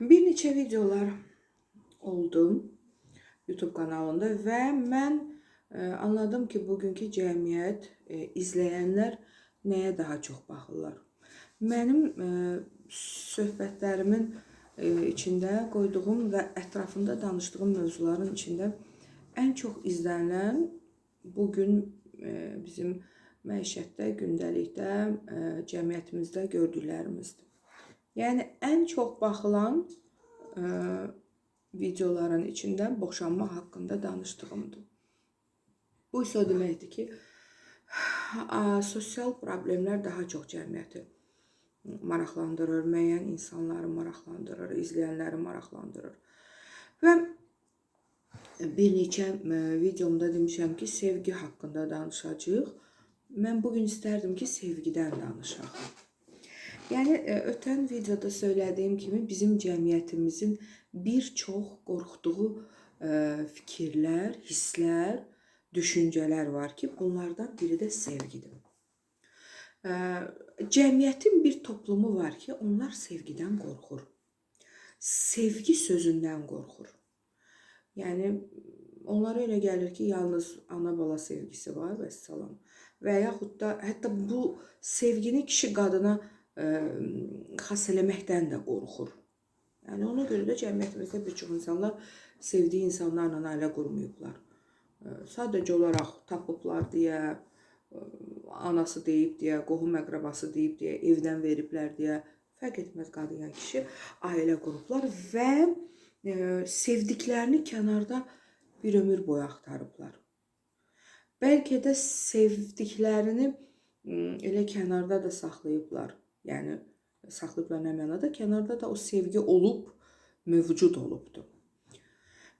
Bir neçə videolar oldu YouTube kanalında və mən e, anladım ki, bugünkü cəmiyyət, e, izləyənlər nəyə daha çox baxırlar. Mənim e, söhbətlərimin içində qoyduğum və ətrafında danışdığım mövzuların içində ən çox izlənilən bu gün bizim məişətdə, gündəlikdə, cəmiyyətimizdə gördüklərimizdir. Yəni ən çox baxılan e, videoların içindən boşanma haqqında danışdığımdır. Bu isə deməkdir ki, a, sosial problemlər daha çox cəmiyyəti maraqlandırır, müəyyən insanları maraqlandırır, izləyənləri maraqlandırır. Və bir neçə e, videomda demişəm ki, sevgi haqqında danışacağıq. Mən bu gün istərdim ki, sevgidən danışaq. Yəni e, ötən videoda söylədiyim kimi bizim cəmiyyətimizin bir çox qorxduğu e, fikirlər, hisslər, düşüncələr var ki, bunlardan biri də sevgidir. E, Cəmiyyətin bir toplumu var ki, onlar sevgidən qorxur. Sevgi sözündən qorxur. Yəni onlara elə gəlir ki, yalnız ana-bala sevgisi var və salam. Və yaxud da hətta bu sevgini kişi qadına eləməkdən də qorxur. Yəni ona görə də cəmiyyətimizdə bir çox insanlar sevdiyi insanlarla ailə qurmayıblar. Sadəcə olaraq tapıblar deyə, anası deyib deyə, qohum əqrəbası deyib deyə, evdən veriblər deyə, fərq etməz qadın ya kişi ailə qurublar və sevdiklərini kənarda bir ömür boyu axtarıblar. Bəlkə də sevdiklərini elə kənarda da saxlayıblar. Yəni saxlayıblar nə mənada? Kənarda da o sevgi olub, mövcud olubdu.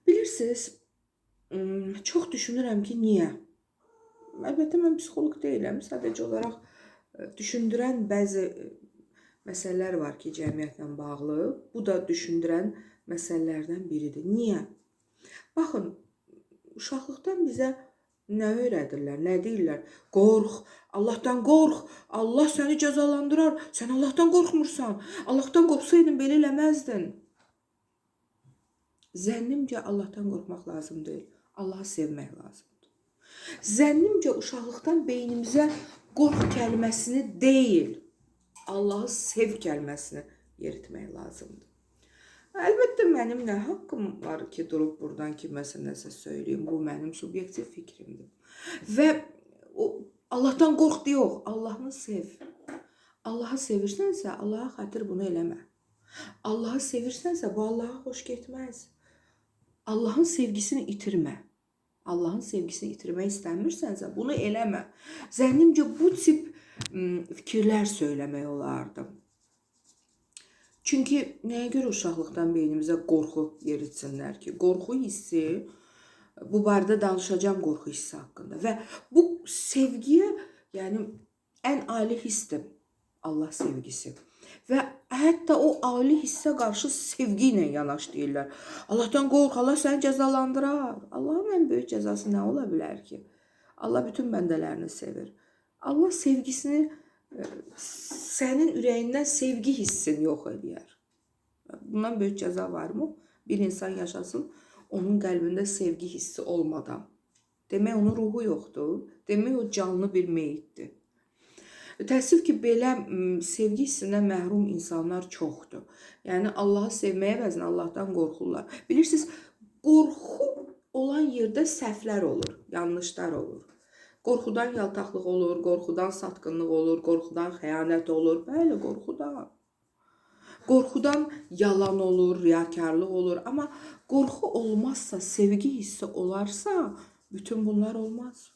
Bilirsiniz, çox düşünürəm ki, niyə? Əlbəttə mən psixoloq deyiləm. Sadəcə olaraq ə, düşündürən bəzi ə, məsələlər var ki, cəmiyyətlə bağlı. Bu da düşündürən məsələlərdən biridir. Niyə? Baxın, uşaqlıqdan bizə nə öyrədirlər, nə deyirlər? Qorx, Allahdan qorx. Allah səni cəzalandırar. Sən Allahdan qorxmursan. Allahdan qorxsaydın belə eləməzdin. Zənnimcə Allahdan qorxmaq lazım deyil. Allahı sevmək lazımdır. Zənnimcə uşaqlıqdan beynimizə qorx kəlməsini deyil, Allahı sev kəlməsini yeritmək lazımdır. Əlbəttə mənim nə haqqım var ki, durub burdan kiməsə nəsə söyləyim. Bu mənim subyektiv fikrimdir. Və Allahdan qorx yox, Allahını sev. Allahı sevirsənsə, Allaha xatir bunu eləmə. Allahı sevirsənsə, bu Allaha xoş getməz. Allahın sevgisini itirmə. Allahın sevgisini itirmək istəmirsənsə, bunu eləmə. Zənnimcə bu tip fikirlər söyləmək olardı. Çünki nəyə görə uşaqlıqdan beynimizə qorxu yeritsinlər ki? Qorxu hissi bu barədə danışacağam qorxu hissi haqqında və bu sevgiyə, yəni ən ali hissdir Allah sevgisi. Və hətta o ali hissə qarşı sevgi ilə yanaş deyirlər. Allahdan qorx, Allah səni cəzalandırar. Allahın ən böyük cəzası nə ola bilər ki? Allah bütün bəndələrini sevir. Allah sevgisini e, sənin ürəyindən sevgi hissini yox eləyər. Bundan böyük cəza varmı? Bir insan yaşasın, onun qəlbində sevgi hissi olmadan. Demək onun ruhu yoxdur. Demək o canlı bir meyitdir. Təəssüf ki, belə sevgi hissindən məhrum insanlar çoxdur. Yəni Allahı sevməyə bəzən Allahdan qorxurlar. Bilirsiniz, qorxu olan yerdə səhvlər olur, yanlışlar olur. Qorxudan yaltaqlıq olur, qorxudan satqınlıq olur, qorxudan xəyanət olur. Bəli, qorxudan. Qorxudan yalan olur, riyakarlıq olur. Amma qorxu olmazsa, sevgi hissi olarsa, bütün bunlar olmaz.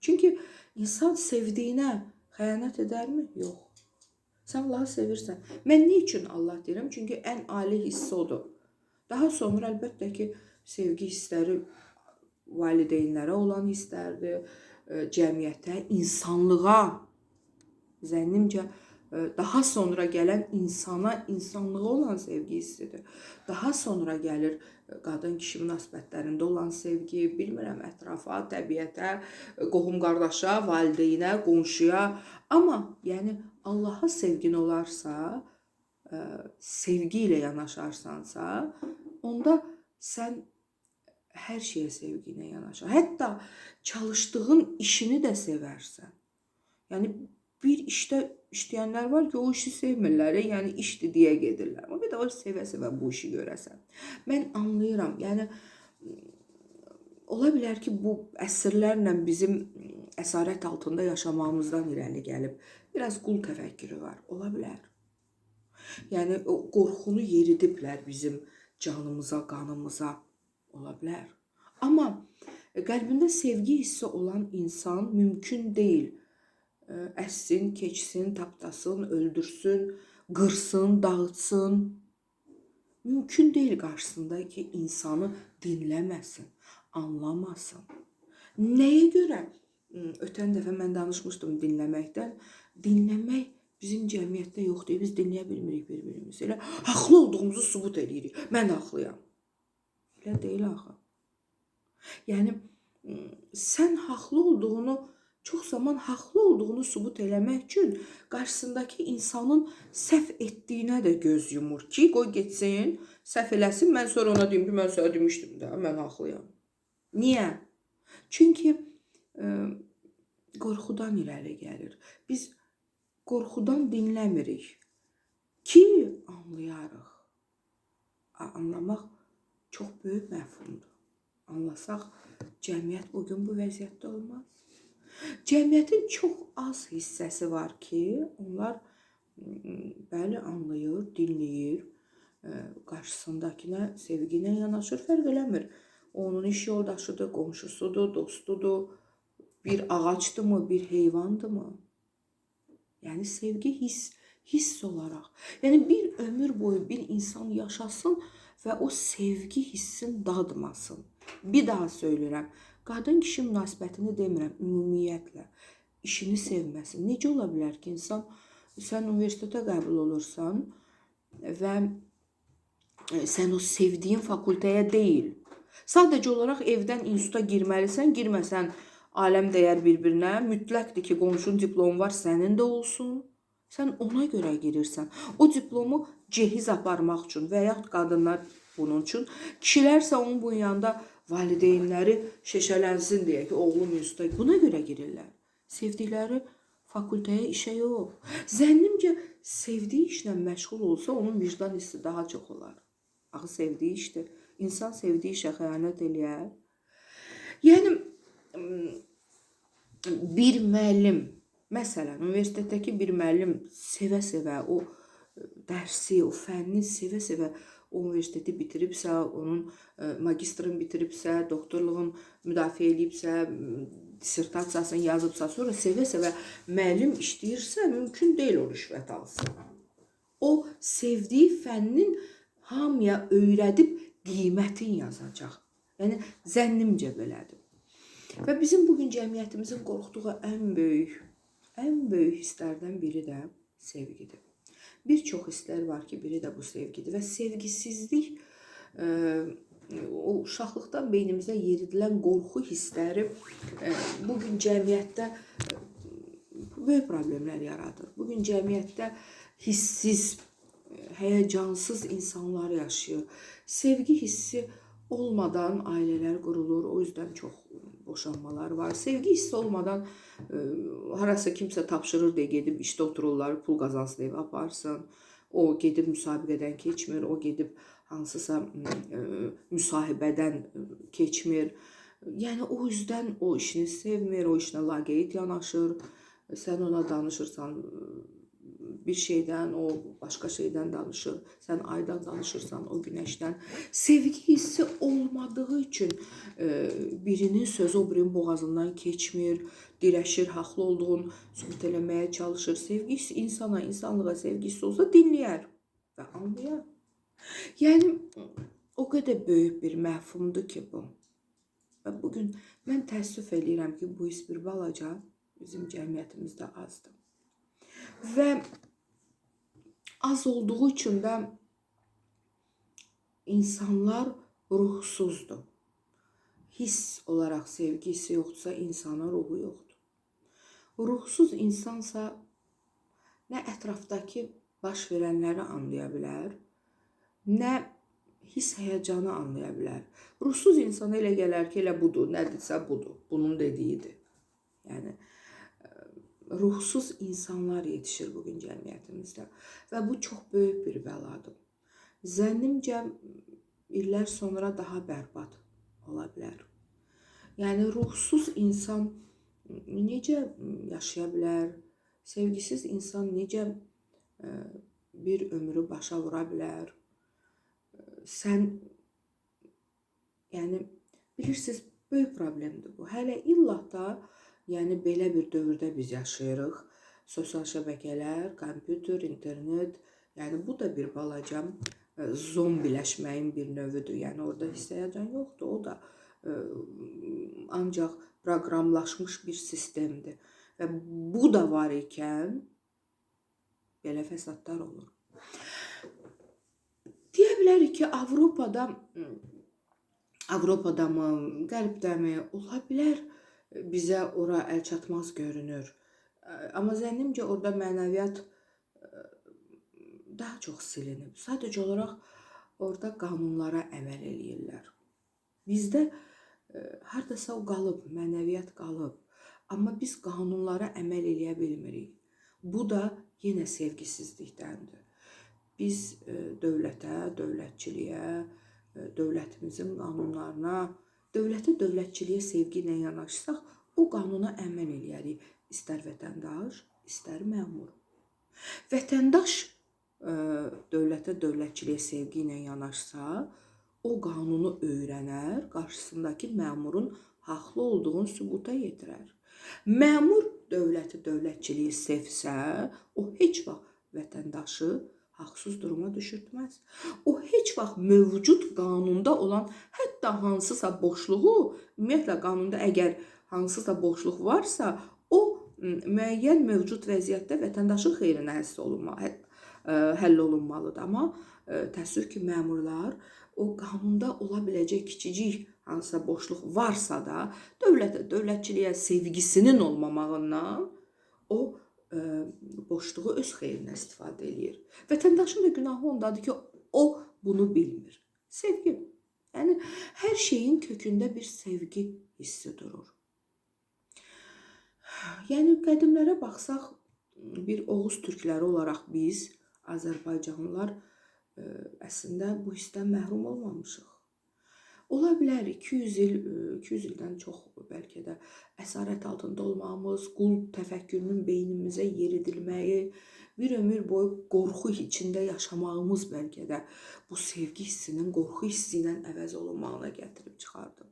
Çünki insan sevdiyinə xəyanət edərmi? Yox. Sən Allahı sevirsən. Mən nə üçün Allah deyirəm? Çünki ən ali hiss odur. Daha sonra əlbəttə ki, sevgi hissləri valideynlərə olan hisslərdir, ə, cəmiyyətə, insanlığa. Zənnimcə daha sonra gələn insana, insanlığa olan sevgi hissidir. Daha sonra gəlir ə, qadın-kişi münasibətlərində olan sevgi, bilmirəm, ətrafa, təbiətə, ə, qohum-qardaşa, valideynə, qonşuya. Amma yəni Allaha sevgin olarsa, ə, sevgi ilə yanaşarsansa, onda sən hər şeyə sevgi ilə yanaşar. Hətta çalışdığın işini də sevərsən. Yəni bir işdə işləyənlər var ki, o işi sevmirlər, yəni işdir deyə gedirlər. Amma o sevə-sevə bu işi görəsən. Mən anlayıram. Yəni ola bilər ki, bu əsrlərlə bizim əsarət altında yaşamağımızdan irəli gəlib. Biraz qul təfəkkürü var. Ola bilər. Yəni o qorxunu yeridiblər bizim canımıza, qanımıza. Ola bilər. Amma qəlbində sevgi hissi olan insan mümkün deyil. Əssin, keçsin, tapdasın, öldürsün, qırsın, dağıtsın. Mümkün deyil qarşısındakı insanı dinləməsin, anlamasın. Nəyə görə? Ötən dəfə mən danışmışdım dinləməkdən. Dinləmək bizim cəmiyyətdə yoxdur. Biz dinləyə bilmirik bir-birimizi. Elə haqlı olduğumuzu sübut eləyirik. Mən haqlıyam. Elə deyil axı. Yəni sən haqlı olduğunu çox zaman haqlı olduğunu sübut eləmək üçün qarşısındakı insanın səhv etdiyinə də göz yumur ki, qoy getsin, səhv eləsin, mən sonra ona deyim ki, mən sənə demişdim də, mən haqlıyam. Niyə? Çünki ə, qorxudan irəli gəlir. Biz qorxudan dinləmirik ki, anlayarıq. Anlamaq çox böyük məfhumdur. Anlasaq cəmiyyət bu gün bu vəziyyətdə olmaz. Cəmiyyətin çox az hissəsi var ki, onlar m, bəli anlayır, dinləyir, ə, qarşısındakına sevgi ilə yanaşır, fərq eləmir. Onun iş yoldaşıdır, qonşusudur, dostudur, bir ağacdırmı, bir heyvandırmı? Yəni sevgi hiss, hiss olaraq. Yəni bir ömür boyu bir insan yaşasın və o sevgi hissini dadmasın. Bir daha söyləyirəm. Qadın kişi münasibətini demirəm, ümumiyyətlə işini sevməsin. Necə ola bilər ki, insan sən universitetə qəbul olursan və e, sən o sevdiyin fakültəyə deyil. Sadəcə olaraq evdən instituta girməlisən, girməsən aləm dəyər bir-birinə. Mütləqdir ki, qonşunun diplomu var, sənin də olsun. Sən ona görə girirsən. O diplomu cehiz aparmaq üçün və yaxud qadınlar bunun üçün, kişilər isə onun bu yanında valideynləri şeşələnsin deyə ki, oğlum instituta buna görə girirlər. Sevdikləri fakültəyə işə yox. Zənnimcə sevdiyi işlə məşğul olsa onun vicdan hissi daha çox olar. Axı sevdiyi işdir. İnsan sevdiyi işə xəyanət eləyər. Yəni bir müəllim, məsələn, universitetdəki bir müəllim sevə-sevə o dərsi, o fənni sevə-sevə universiteti bitiribsə, onun ə, magistrını bitiribsə, doktorluğun müdafiə edibsə, m, dissertasiyasını yazıbsa, sonra sevə-sevə müəllim işləyirsə, mümkün deyil o rüşvət alsın. O sevdiyi fənnin hamıya öyrədib qiymətin yazacaq. Yəni zənnimcə belədir. Və bizim bu gün cəmiyyətimizin qorxduğu ən böyük, ən böyük hisslərdən biri də sevgidir. Bir çox hisslər var ki, biri də bu sevgidir və sevgisizlik ə, o uşaqlıqdan beynimizə yeridilən qorxu hissləri ə, bu gün cəmiyyətdə ə, böyük problemlər yaradır. Bu gün cəmiyyətdə hissiz, ə, həyəcansız insanlar yaşayır. Sevgi hissi olmadan ailələr qurulur. O yüzden çox boşanmalar var. Sevgi hissi olmadan ə, harasa kimsə tapşırır deyə gedib işdə otururlar, pul qazansın evə aparsın. O gedib müsabiqədən keçmir, o gedib hansısa ə, müsahibədən ə, keçmir. Yəni o yüzden o işini sevmir, o işinə laqeyd yanaşır. Sən ona danışırsan bir şeydən, o başqa şeydən danışır. Sən aydan danışırsan, o günəşdən. Sevgi hissi olmadığı üçün e, birinin sözü o birinin boğazından keçmir, dirəşir, haqlı olduğunu sübut eləməyə çalışır. Sevgi hissi insana, insanlığa sevgi hissi olsa dinləyər və anlayar. Yəni o qədər böyük bir məfhumdur ki bu. Və bu gün mən təəssüf eləyirəm ki, bu his bir balaca bizim cəmiyyətimizdə azdır. Və az olduğu üçün də insanlar ruhsuzdur. Hiss olaraq sevgisi yoxdursa insanın ruhu yoxdur. Ruhsuz insansa nə ətrafdakı baş verənləri anlaya bilər, nə his həyəcanı anlaya bilər. Ruhsuz insana elə gələr ki, elə budur, nədirsə budur, bunun dediyidir. Yəni ruhsuz insanlar yetişir bu gün cəmiyyətimizdə və bu çox böyük bir bəladır. Zənnimcə illər sonra daha bərbad ola bilər. Yəni ruhsuz insan necə yaşaya bilər? Sevgisiz insan necə ə, bir ömrü başa vura bilər? Sən yəni bilirsiniz böyük problemdir bu. Hələ illah da yəni belə bir dövrdə biz yaşayırıq. Sosial şəbəkələr, kompüter, internet, yəni bu da bir balaca ə, zombiləşməyin bir növüdür. Yəni orada hiss həyəcan yoxdur. O da ə, ancaq proqramlaşmış bir sistemdir. Və bu da var ikən belə fəsadlar olur. Deyə bilərik ki, Avropada Avropada mı, Qərbdəmi ola bilər bizə ora əl çatmaz görünür. Amma zənnimcə orada mənəviyyat daha çox silinib. Sadəcə olaraq orada qanunlara əməl eləyirlər. Bizdə hardasa o qalıb, mənəviyyat qalıb. Amma biz qanunlara əməl eləyə bilmirik. Bu da yenə sevgisizlikdəndir. Biz dövlətə, dövlətçiliyə, dövlətimizin qanunlarına, dövlətə, dövlətçiliyə sevgi ilə yanaşsaq, o qanuna əməl eləyərik. İstər vətəndaş, istər məmur. Vətəndaş ə, dövlətə, dövlətçiliyə sevgi ilə yanaşsa, o qanunu öyrənər, qarşısındakı məmurun haqlı olduğunu sübuta yetirər. Məmur dövləti, dövlətçiliyi sevsə, o heç vaxt vətəndaşı haqsız duruma düşürtməz. O heç vaxt mövcud qanunda olan hətta hansısa boşluğu, ümumiyyətlə qanunda əgər hansısa boşluq varsa, o müəyyən mövcud vəziyyətdə vətəndaşın xeyrinə həll olunmalı, hə, həll olunmalıdır. Amma təəssüf ki, məmurlar o qanunda ola biləcək kiçicik hansısa boşluq varsa da, dövlətə, dövlətçiliyə sevgisinin olmamağından o ə, boşluğu öz xeyrinə istifadə eləyir. Vətəndaşın da günahı ondadır ki, o bunu bilmir. Sevgi. Yəni hər şeyin kökündə bir sevgi hissi durur. Yəni qədimlərə baxsaq, bir Oğuz türkləri olaraq biz Azərbaycanlılar ə, əslində bu hissdən məhrum olmamışıq. Ola bilər 200 il, ə, 200 ildən çox bəlkə də əsarət altında olmağımız, qul təfəkkürünün beynimizə yeridilməyi, bir ömür boyu qorxu içində yaşamağımız bəlkə də bu sevgi hissinin qorxu hissi ilə əvəz olunmağına gətirib çıxardı.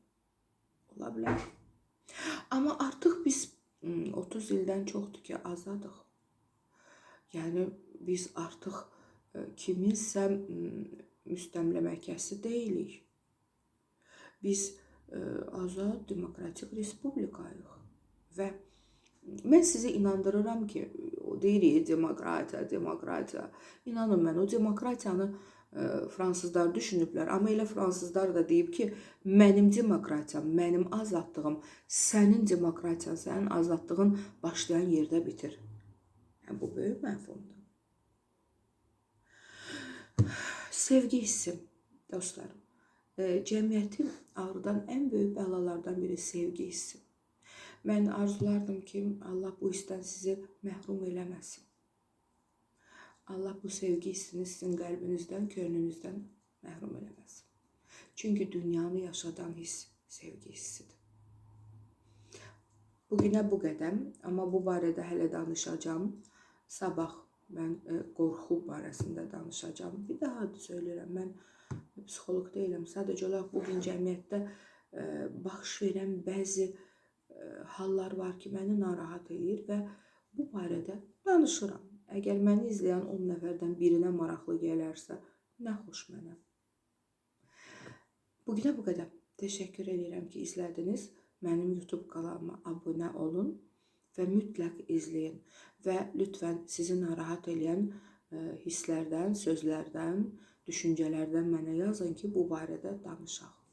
Ola bilər. Amma artıq biz m, 30 ildən çoxdur ki, azadıq. Yəni biz artıq ə, kiminsə müstəmləkəsi deyilik. Biz ə, azad demokratik respublikayıq və mən sizi inandırıram ki, o deyirik demokratiya, demokratiya. İnanın mən o demokratiyanı ə, fransızlar düşünüblər, amma elə fransızlar da deyib ki, mənim demokratiyam, mənim azadlığım, sənin demokratiyan, sənin azadlığın başlayan yerdə bitir. Yəni bu böyük məfhumdur. Sevgi hissi, dostlarım. E, cəmiyyəti ağrıdan ən böyük bəlalardan biri sevgi hissi. Mən arzulardım ki, Allah bu hissdən sizi məhrum eləməsin. Allah bu sevgi hissini sizin qəlbinizdən, könlünüzdən məhrum eləməsin. Çünki dünyanı yaşadan hiss sevgi hissidir. Bugünə bu qədər, amma bu barədə hələ danışacağam. Sabah mən e, qorxu barəsində danışacağam. Bir daha da söyləyirəm, mən psixoloq deyiləm. Sadəcə olaraq bu gün cəmiyyətdə e, baş verən bəzi e, hallar var ki, məni narahat eləyir və bu barədə danışıram. Əgər məni izləyən 10 nəfərdən birinə maraqlı gələrsə, nə xoş mənə. Bugünə bu qədər. Təşəkkür edirəm ki, izlədiniz. Mənim YouTube kanalıma abunə olun və mütləq izləyin və lütfən sizi narahat edən ə, hisslərdən, sözlərdən, düşüncələrdən mənə yazın ki, bu barədə danışaq.